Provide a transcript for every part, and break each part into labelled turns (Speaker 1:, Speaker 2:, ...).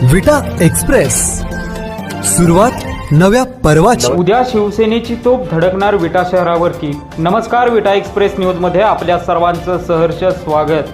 Speaker 1: विटा एक्सप्रेस. सुरुवात नव्या पर्वाची.
Speaker 2: उद्या शिवसेनेची तोप धडकणार विटा शहरावरती. नमस्कार विटा एक्सप्रेस न्यूजमध्ये आपल्या सर्वांचं सहर्ष स्वागत.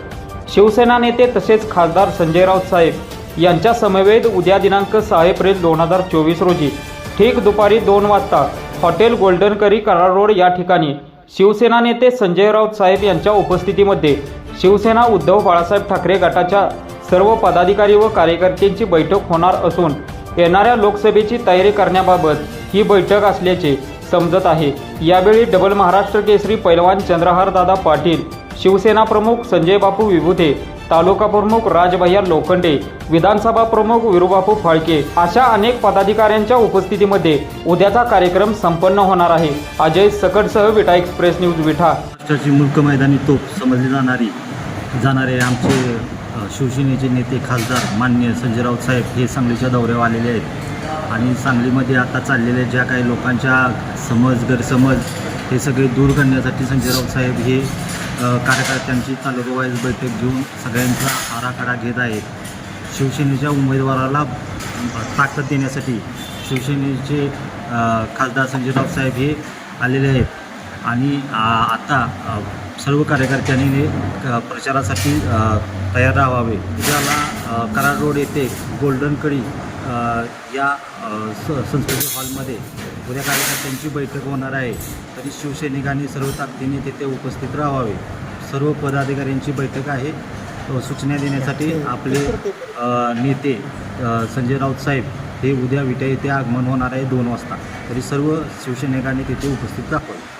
Speaker 2: शिवसेना नेते तसेच खासदार संजय राऊत साहेब यांच्या समवेत उद्या दिनांक सहा एप्रिल दोन हजार चोवीस रोजी ठीक दुपारी दोन वाजता हॉटेल गोल्डन करी करार रोड या ठिकाणी शिवसेना नेते संजय राऊत साहेब यांच्या उपस्थितीमध्ये शिवसेना उद्धव बाळासाहेब ठाकरे गटाच्या सर्व पदाधिकारी व कार्यकर्त्यांची बैठक होणार असून येणाऱ्या लोकसभेची तयारी करण्याबाबत ही बैठक असल्याचे समजत आहे. यावेळी डबल महाराष्ट्र केसरी पैलवान चंद्रहारदादा पाटील शिवसेना प्रमुख संजय बापू विभुते तालुका प्रमुख राजभैया लोखंडे विधानसभा प्रमुख विरुबापू फाळके अशा अनेक पदाधिकाऱ्यांच्या उपस्थितीमध्ये उद्याचा कार्यक्रम संपन्न होणार आहे. अजय सकटसह विटा एक्सप्रेस न्यूज विठा
Speaker 3: मुल्क मैदानी तोप समजली जाणारी जाणारे आमचे शिवसेनेचे नेते खासदार मान्य संजय राऊत साहेब हे सांगलीच्या दौऱ्यावर आलेले आहेत. आणि सांगलीमध्ये आता चाललेल्या ज्या काही लोकांच्या समज गैरसमज हे सगळे दूर करण्यासाठी संजय राऊत साहेब हे कार्यकर्त्यांची तालुकावाईज बैठक घेऊन सगळ्यांचा आराखडा घेत आहेत. शिवसेनेच्या उमेदवाराला ताकद देण्यासाठी शिवसेनेचे खासदार संजय राऊत साहेब हे आलेले आहेत. आणि आता सर्व कार्यकर्त्यांनी प्रचारासाठी तयार राहावे. उद्याला कराड रोड येथे गोल्डन कडी या स संस्कृती हॉलमध्ये उद्या कार्यकर्त्यांची बैठक होणार आहे. तरी शिवसैनिकांनी सर्व ताकदीने तिथे उपस्थित राहावे. सर्व पदाधिकाऱ्यांची बैठक आहे. सूचना देण्यासाठी आपले नेते संजय राऊत साहेब हे उद्या विटा येथे आगमन होणार आहे दोन वाजता. तरी सर्व शिवसैनिकांनी तिथे उपस्थित दाखवावे